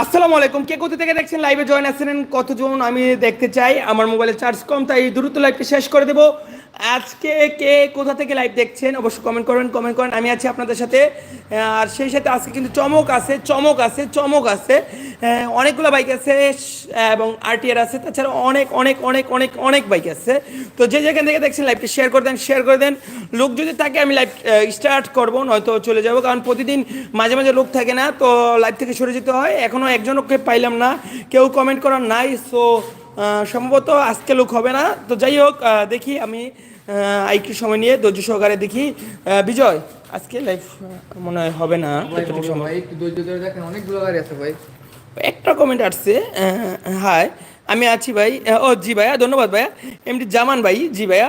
আসসালামু আলাইকুম। কে কোথা থেকে দেখছেন? লাইভে জয়েন আসছেন কতজন? আমি দেখতে চাই। আমার মোবাইলে চার্জ কম, তাই দ্রুত লাইভটি শেষ করে দেবো। আজকে কে কোথা থেকে লাইভ দেখছেন, অবশ্যই কমেন্ট করেন কমেন্ট করেন। আমি আছি আপনাদের সাথে আর সেই সাথে আজকে কিন্তু চমক আছে চমক আছে চমক আছে। অনেকগুলো বাইক আছে এবং আরটিআর আছে, তাছাড়া অনেক অনেক অনেক অনেক অনেক বাইক আছে। তো যে যেখান থেকে দেখছেন লাইভটি শেয়ার করে দেন শেয়ার করে দেন। লোক যদি থাকে, আমি লাইভ স্টার্ট করব, নয়তো চলে যাব, কারণ প্রতিদিন মাঝে মাঝে লোক থাকে না, তো লাইভ থেকে সরে যেতে হয়। এখনও একজনকে পাইলাম না, কেউ কমেন্ট করার নাই সো সম্ভবত আজকে লোক হবে না। তো যাই হোক দেখি আমি আইকি একটু সময় নিয়ে ধৈর্য সহকারে দেখি। বিজয় আজকে লাইফ মনে হয় হবে না একটা কমেন্ট আসছে হাই আমি আছি ভাই ও জি ভাইয়া ধন্যবাদ ভাইয়া। এমনি জামান ভাই জি ভাইয়া।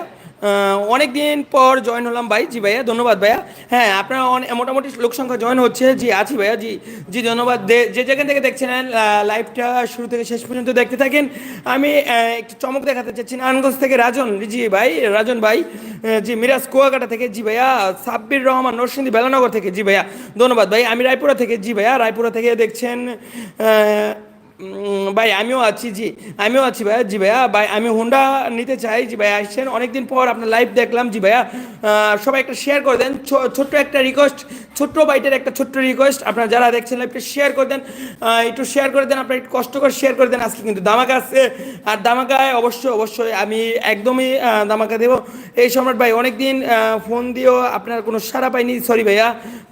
অনেক দিন পর জয়েন হলাম ভাই, জি ভাইয়া, ধন্যবাদ ভাইয়া। হ্যাঁ আপনার অনেক মোটামুটি লোক সংখ্যা জয়েন হচ্ছে, জি, আছি ভাইয়া, জি জি, ধন্যবাদ। যে যেখান থেকে দেখছেন লাইভটা শুরু থেকে শেষ পর্যন্ত দেখতে থাকেন। আমি একটু চমক দেখাতে চাচ্ছি, নারায়ণগঞ্জ থেকে রাজন, জি ভাই, রাজন ভাই জি, মিরাজ কুয়াকাটা থেকে, জি ভাইয়া, সাব্বির রহমান, নরসিংদী বেলানগর থেকে, জি ভাইয়া, ধন্যবাদ ভাই। আমি রায়পুরা থেকে, জি ভাইয়া, রায়পুরা থেকে দেখছেন ভাই আমিও আছি জি। আমিও আছি ভাইয়া জি ভাইয়া। ভাই আমি হোন্ডা নিতে চাই জি ভাইয়া। আসছেন অনেকদিন পর আপনার লাইভ দেখলাম জি ভাইয়া। সবাই একটা শেয়ার করে দেন। ছোট্ট একটা রিকোয়েস্ট ছোট্ট বাইটের একটা ছোট্ট রিকোয়েস্ট আপনারা যারা দেখছেন লাইভটা শেয়ার করে দেন। একটু শেয়ার করে দেন আপনারা একটু কষ্ট করে শেয়ার করে দেন। আজকে কিন্তু দামাকা আছে। আর দামাকায় অবশ্যই অবশ্যই আমি একদমই দামাকা দেবো। এই সম্রাট ভাই অনেকদিন ফোন দিয়েও আপনার কোনো সারা পাইনি। সরি ভাইয়া।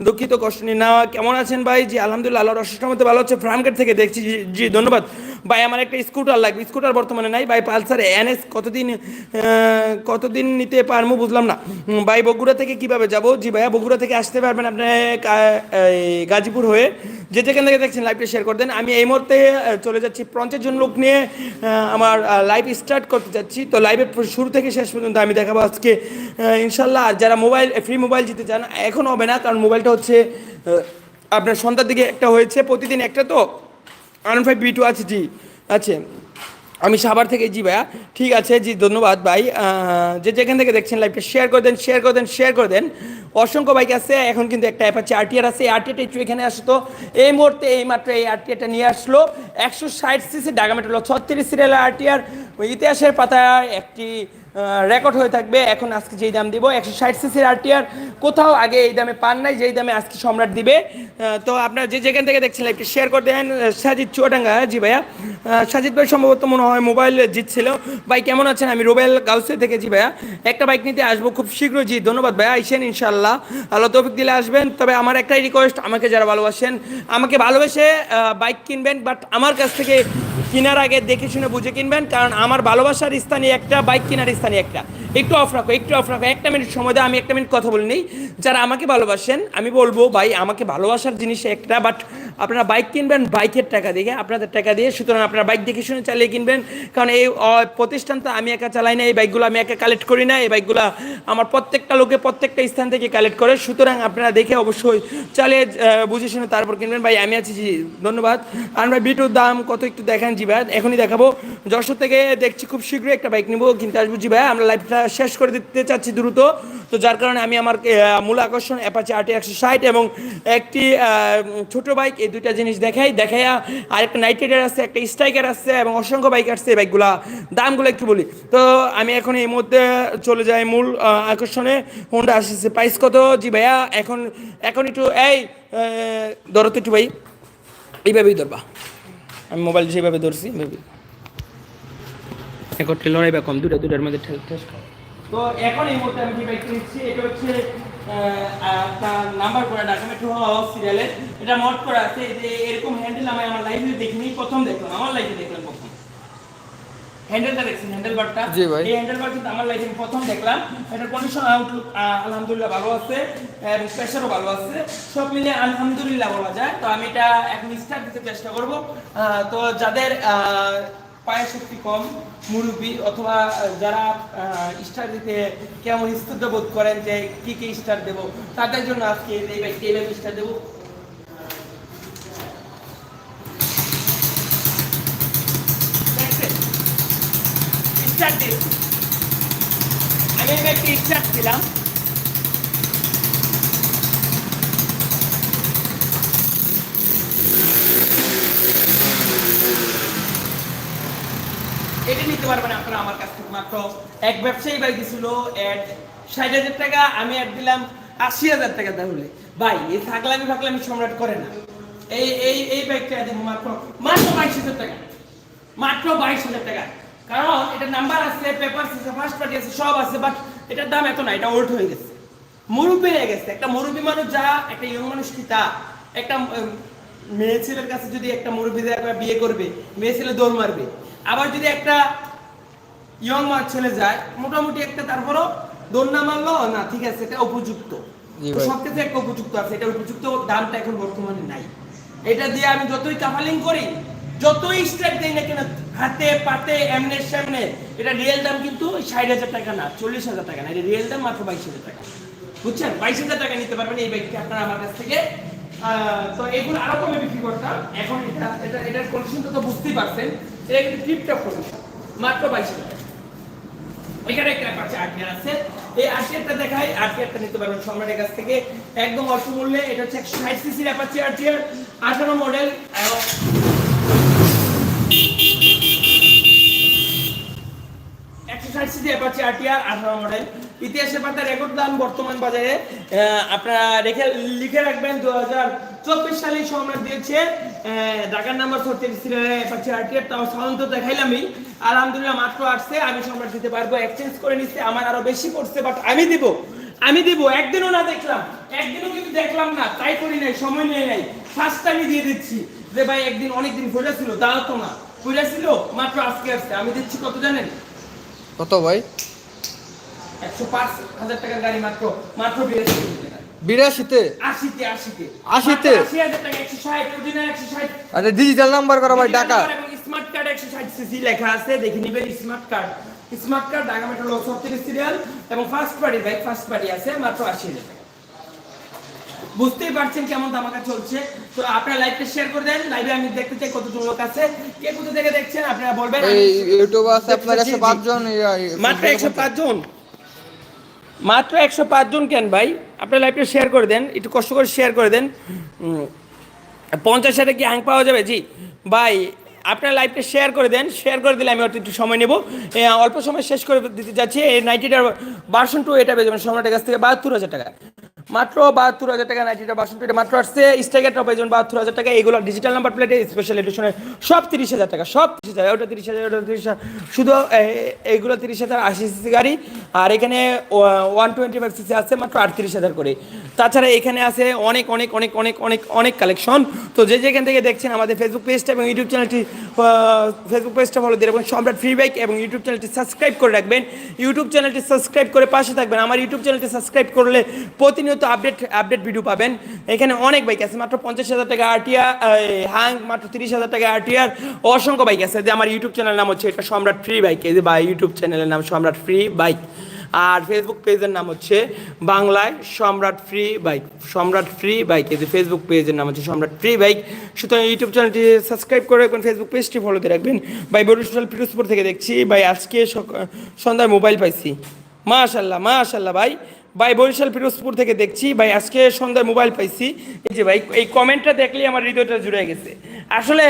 দুঃখিত কষ্ট নিন না কেমন আছেন ভাই? জি আলহামদুলিল্লাহ আল্লাহর অশেষ মতো ভালো হচ্ছে ফ্রামগেট থেকে দেখছি জি, জি ধন্যবাদ। ভাই, আমার একটা স্কুটার লাগবে। স্কুটার বর্তমানে নাই। ভাই, পালসার এনএস কতদিন কতদিন নিতে পারব বুঝলাম না। ভাই, বগুড়া থেকে কীভাবে যাব? জি ভাইয়া, বগুড়া থেকে আসতে পারবেন আপনি গাজীপুর হয়ে। যে যেখান থেকে দেখছেন লাইভটা শেয়ার করে দেন। আমি এই মুহূর্তে চলে যাচ্ছি পঞ্চাশ জন লোক নিয়ে আমার লাইভ স্টার্ট করতে যাচ্ছি। তো লাইভের শুরু থেকে শেষ পর্যন্ত আমি দেখাবো আজকে ইনশাল্লাহ আর যারা মোবাইল ফ্রি মোবাইল জিতে চান, এখন হবে না, কারণ মোবাইলটা হচ্ছে আপনার সন্ধ্যার দিকে একটা হয়েছে প্রতিদিন একটা তো। আন ফাইভ বি টু আছে জি। আছে আমি সাভার থেকে জি ভাইয়া। ঠিক আছে জি, ধন্যবাদ ভাই। যে যেখান থেকে দেখছেন লাইভটা শেয়ার করে দেন শেয়ার করে দেন শেয়ার করে দেন। অসংখ্য বাইক আছে, এখন কিন্তু একটা অ্যাপ আছে। আরটিআর আছে আরটিআরটা একটু এখানে আসতো এই মুহূর্তে এই মাত্র এই আরটিআরটা নিয়ে আসলো। একশো ষাট সিসি ঢাকা মেট্রো ছত্রিশ সিরিয়াল আরটিআর ইতিহাসের পাতায় একটি রেকর্ড হয়ে থাকবে। এখন আজকে যেই দাম দিব, একশো ষাট সিসির আরটিআর কোথাও আগে এই দামে পান নাই, যেই দামে আজকে সম্রাট দিবে। তো আপনারা যে যেখান থেকে দেখছেন, একটু শেয়ার করে দেন। সাজিদ চুয়াডাঙ্গা, জি ভাইয়া। সাজিদ ভাই সম্ভবত মনে হয় মোবাইল জিতছিল। ভাই, কেমন আছেন? আমি রোবেল গাউসে থেকে, জি ভাইয়া। একটা বাইক নিতে আসব, খুব শীঘ্রই। জি, ধন্যবাদ ভাইয়া। আইসেন ইনশাল্লাহ আল্লাহ তৌফিক দিলে আসবেন। তবে আমার একটাই রিকোয়েস্ট আমাকে যারা ভালোবাসেন, আমাকে ভালোবেসে বাইক কিনবেন বাট আমার কাছ থেকে কেনার আগে দেখে শুনে বুঝে কিনবেন। কারণ আমার ভালোবাসার স্থানে একটা বাইক কেনার স্থানে একটা। একটু অফ রাখো, একটু অফ রাখো, একটা মিনিট সময় দাও, আমি একটা মিনিট কথা বলি নেই। যারা আমাকে ভালোবাসেন, আমি বলব, ভাই, আমাকে ভালোবাসার জিনিস একটা বাট আপনারা বাইক কিনবেন বাইকের টাকা দিয়ে আপনাদের টাকা দিয়ে, সুতরাং আপনারা বাইক দেখে শুনে চালিয়ে কিনবেন। কারণ এই, অ- প্রতিষ্ঠানটা আমি একা চালাই না, এই বাইকগুলো আমি একা কালেক্ট করি না, এই বাইকগুলো আমার প্রত্যেকটা লোকে প্রত্যেকটা স্থান থেকে কালেক্ট করে। সুতরাং আপনারা দেখে অবশ্যই চালিয়ে বুঝে শুনে তারপর কিনবেন। ভাই, আমি আছি, জি ধন্যবাদ। আর ভাই, বিটুর দাম কত একটু দেখান জি ভাই, এখনই দেখাবো। যশোর থেকে দেখছি খুব শীঘ্রই একটা বাইক নিবো, কিনতে আসব জি ভাই। আমরা লাইফটা শেষ করে দিতে চাচ্ছি দ্রুত। তো যার কারণে আমি আমার মূল আকর্ষণ অ্যাপাচি আটি একশো ষাট এবং একটি ছোট বাইক এই দুইটা জিনিস দেখাই দেখাইয়া আর একটা নাইট রাইডার আছে একটা স্ট্রাইকার আছে এবং অসংখ্য বাইক আসছে এই বাইকগুলা দামগুলো একটু বলি। তো আমি এখন এই মধ্যে চলে যাই মূল আকর্ষণে। হোন্ডা আসছে। প্রাইস কত? জি ভাইয়া এখন এখন একটু এই ধরো তো একটু ভাই। এইভাবেই ধরবা। আমি মোবাইল যেভাবে ধরছি এইভাবে এখন লড়াই বা কম দুটা দুটার মধ্যে তো এখন এই মুহূর্তে আমি যে বাইক নিচ্ছি এটা হচ্ছে একটা নাম্বার করা সিরিয়ালে এটা করা আছে যে এরকম হ্যান্ডেল আমি আমার লাইফে দেখিনি প্রথম দেখলাম আমার লাইফে দেখলাম প্রথম। হ্যান্ডেলটা দেখছেন হ্যান্ডেল বারটা এই হ্যান্ডেল বার কিন্তু আমার লাইফে প্রথম দেখলাম। এটার কন্ডিশন আউটলুক আলহামদুলিল্লাহ ভালো আছে এবং প্রেশারও ভালো আছে। সব মিলে আলহামদুলিল্লাহ বলা যায়। তো আমি এটা এখন স্টার্ট দিতে চেষ্টা করব। তো যাদের আহ, পায়ের শক্তি কম, মুরব্বী অথবা যারা স্টার দিতে কেমন স্তব্ধ বোধ করেন যে কি কি স্টার দেবো, তাদের জন্য আজকে এই ব্যক্তি এইভাবে স্টার দেবো। আমি ব্যক্তি স্টার্ট দিলাম। নিতে পারবেন আপনারা আমার কাছ থেকে মাত্র এক ব্যবসায়ী ভাই দিছিল অ্যাড ষাট হাজার টাকা, আমি অ্যাড দিলাম আশি হাজার টাকা তাহলে। ভাই, এই থাকলামি ফাকলামি সম্রাট করে না। এই এই এই বাইকটা দিব মাত্র মাত্র বাইশ হাজার টাকা। মাত্র বাইশ হাজার টাকা। কারণ এটা নাম্বার আছে পেপার আছে ফার্স্ট পার্টি আছে, সব আছে বাট এটার দাম এত না, এটা ওল্ড হয়ে গেছে। মুরব্বী হয়ে গেছে। একটা মুরব্বী মানুষ যা, একটা ইয়ং মানুষ কি তা? একটা মেয়ে ছেলের কাছে যদি একটা মুরব্বী একবার বিয়ে করবে, মেয়ে ছেলে দৌড় মারবে। আবার যদি একটা ইয়ং ছেলে যায় মোটামুটি একটা তারপরও না মারলো না ঠিক আছে এটা উপযুক্ত। জি তো ভাই। সব ক্ষেত্রে একটা উপযুক্ত আছে এটা উপযুক্ত দামটা এখন বর্তমানে নাই। এটা দিয়ে আমি যতই কাফালিং করি যতই স্ট্রাইক দেই না কেন হাতে পাতে এমনে সামনে এটা রিয়েল দাম কিন্তু ষাট হাজার টাকা না চল্লিশ হাজার টাকা না এটা রিয়েল দাম মাত্র বাইশ হাজার টাকা। বুঝছেন? বাইশ হাজার টাকা নিতে পারবেন এই বাইকটি আপনারা আমার কাছ থেকে। আহ, তো এগুলো আরও কমে বিক্রি করতাম। এখন এটা এটা এটার কন্ডিশনটা তো বুঝতেই পারছেন। এটা কিন্তু টিপটপ কন্ডিশন মাত্র বাইশ টাকা এখানে একটা পাচ্ছে আটটিয়ার আছে। এই আটটিয়ারটা দেখাই আটটিয়ারটা নিতে পারবেন সম্রাটের কাছ থেকে। একদম অল্প এটা হচ্ছে একশো ষাট সিসির অ্যাপাচি আটটিয়ার আঠারো মডেল এবং একশো ষাট সিসি অ্যাপাচি আরটিআর আঠারো মডেল ইতিহাসের পাতা রেকর্ড দাম বর্তমান বাজারে আপনারা রেখে লিখে রাখবেন দু হাজার চব্বিশ সালে সম্রাট দিয়েছে ঢাকার নাম্বার ছত্রিশ অ্যাপাচি আরটিআর তাও সাধারণত দেখাইলামই। আলহামদুলিল্লাহ মাত্র আসছে, আমি সম্রাট দিতে পারব এক্সচেঞ্জ করে নিচ্ছে, আমার আরও বেশি পড়ছে বাট আমি দিব আমি দিব, একদিনও না দেখলাম, একদিনও কিন্তু দেখলাম না, তাই করি নাই, সময় নিয়ে নাই ফার্স্ট আমি দিয়ে দিচ্ছি, যে ভাই একদিন অনেকদিন ঘুরে ছিল তাও তো না ঘুরে ছিল, মাত্র আজকে আসছে, আমি দিচ্ছি কত জানেন? কত ভাই? একশো পাঁচ হাজার টাকার গাড়ি মাত্র মাত্র বিরাশি বিরাশিতে? আশিতে আশিতে। আশিতে? আশি হাজার টাকা একশো ষাট অরিজিনাল একশো ষাট। আরে ডিজিটাল নাম্বার করা ভাই টাকা স্মার্ট কার্ড একশো ষাট সিসি লেখা আছে দেখে নিবেন smart card smart card Dhaka metro ছত্রিশ সিরিয়াল এবং first party bike first party আছে মাত্র আশি হাজার টাকা। বুঝতেই পারছেন কেমন ধামাকা চলছে? তো আপনারা লাইভটা শেয়ার করে দেন লাইভে আমি দেখতে চাই কতজন লোক আছে। কে কোথা থেকে দেখছেন আপনারা বলবেন। ইউটিউব আছে আপনার জি, একশো জি। পাঁচজন মাত্র একশো জন। মাত্র একশো পাঁচজন কেন ভাই? আপনার লাইফটা শেয়ার করে দেন, একটু কষ্ট করে শেয়ার করে দেন। পঞ্চাশ হাজার কি আং পাওয়া যাবে? জি। ভাই, আপনার লাইফটা শেয়ার করে দেন শেয়ার করে দিলে আমি একটু সময় নেব। অল্প সময় শেষ করে দিতে যাচ্ছি এই নাইনটিটার ভার্সন টু এটা পেয়ে যাবেন সম্রাটের কাছ থেকে বাহাত্তর হাজার টাকা। মাত্র বাহাত্তর হাজার টাকা নাইনটিটা ভার্সন টু এটা মাত্র আসছে। স্টাইগারটা পেয়ে যাবেন বাহাত্তর হাজার টাকা, এগুলো ডিজিটাল নাম্বার প্লেটে স্পেশাল এডিশনের সব তিরিশ হাজার টাকা, সব তিরিশ হাজার, ওটা তিরিশ হাজার, ওটা তিরিশ শুধু এইগুলো তিরিশ হাজার আশি সিসি গাড়ি, আর এখানে ওয়ান টোয়েন্টি ফাইভ সিসি আছে মাত্র আটত্রিশ হাজার করে। তাছাড়া এখানে আছে অনেক অনেক অনেক অনেক অনেক অনেক কালেকশন তো যে যেখান থেকে দেখছেন আমাদের ফেসবুক পেজটা এবং ইউটিউব চ্যানেলটি ফেসবুক পেজটা ফলো দিয়ে রাখবেন। সম্রাট ফ্রি বাইক এবং ইউটিউব চ্যানেলটি সাবস্ক্রাইব করে রাখবেন। ইউটিউব চ্যানেলটি সাবস্ক্রাইব করে পাশে থাকবেন। আমার ইউটিউব চ্যানেলটি সাবস্ক্রাইব করলে প্রতিনিয়ত আপডেট আপডেট ভিডিও পাবেন। এখানে অনেক বাইক আছে, মাত্র পঞ্চাশ হাজার টাকা আরটিআর হাং মাত্র তিরিশ হাজার টাকা আরটিআর অসংখ্য বাইক আছে যে আমার ইউটিউব চ্যানেল নাম হচ্ছে এটা সম্রাট ফ্রি বাইক এই যে বা ইউটিউব চ্যানেলের নাম সম্রাট ফ্রি বাইক আর ফেসবুক পেজের নাম হচ্ছে বাংলায় Samrat free bike Samrat free bike এই যে ফেসবুক পেজের নাম হচ্ছে সম্রাট ফ্রি বাইক সুতরাং ইউটিউব চ্যানেলটি সাবস্ক্রাইব করে রাখবেন ফেসবুক পেজটি ফলো রাখবেন। ভাই বরিশাল পিরোজপুর থেকে দেখছি, ভাই, আজকে সন্ধ্যায় মোবাইল পাইছি। মাশাল্লাহ মাশাল্লাহ ভাই। ভাই বরিশাল পিরোজপুর থেকে দেখছি। ভাই, আজকে সন্ধ্যায় মোবাইল পাইছি। এই যে ভাই, এই কমেন্টটা দেখলেই আমার হৃদয়টা জুড়ে গেছে। আসলে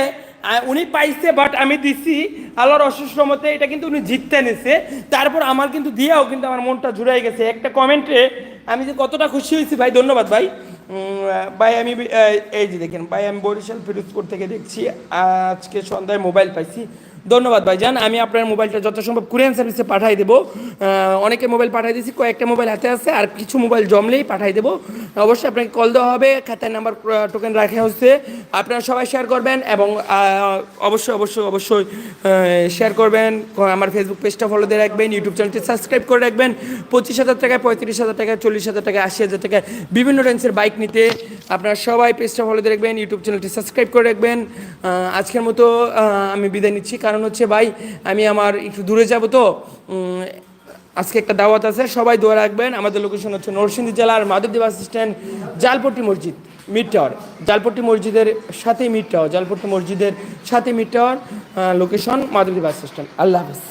উনি পাইছে বাট আমি দিছি। আল্লাহর অসুস্থ মতে এটা কিন্তু উনি জিততে নিছে। তারপর আমার কিন্তু দিয়েও কিন্তু আমার মনটা জুড়ে গেছে। একটা কমেন্টে আমি যে কতটা খুশি হয়েছি, ভাই, ধন্যবাদ, ভাই। ভাই, আমি এই যে দেখেন, ভাই, আমি বরিশাল, ফিরোজপুর থেকে দেখছি। আজকে সন্ধ্যায় মোবাইল পাইছি। ধন্যবাদ ভাইজান। আমি আপনার মোবাইলটা যত সম্ভব কুরিয়ান সার্ভিসে পাঠিয়ে দেবো। অনেকে মোবাইল পাঠিয়ে দিয়েছি, কয়েকটা মোবাইল হাতে আছে, আর কিছু মোবাইল জমলেই পাঠিয়ে দেবো। অবশ্যই আপনাকে কল দেওয়া হবে, খাতায় নাম্বার টোকেন রাখা হচ্ছে। আপনারা সবাই শেয়ার করবেন এবং অবশ্যই অবশ্যই অবশ্যই শেয়ার করবেন। আমার ফেসবুক পেজটা ফলো দিয়ে রাখবেন ইউটিউব চ্যানেলটি সাবস্ক্রাইব করে রাখবেন। পঁচিশ হাজার টাকায়, পঁয়ত্রিশ হাজার টাকায়, চল্লিশ হাজার টাকায়, আশি হাজার টাকায় বিভিন্ন রেঞ্জের বাইক নিতে আপনারা সবাই পেজটা ফলো দিয়ে রাখবেন ইউটিউব চ্যানেলটি সাবস্ক্রাইব করে রাখবেন। আজকের মতো আমি বিদায় নিচ্ছি। কারণ হচ্ছে ভাই, আমি আমার একটু দূরে যাব তো। আজকে একটা দাওয়াত আছে, সবাই দোয়া রাখবেন। আমাদের লোকেশন হচ্ছে নরসিংদী জেলার মাধবদেব স্ট্যান্ড, জালপট্টি মসজিদ, মিড টাওয়ার। জালপট্টি মসজিদের সাথে মিড টাওয়ার, জালপট্টি মসজিদের সাথে mid tower location Madhabdeb stand. আল্লাহ হাফিজ।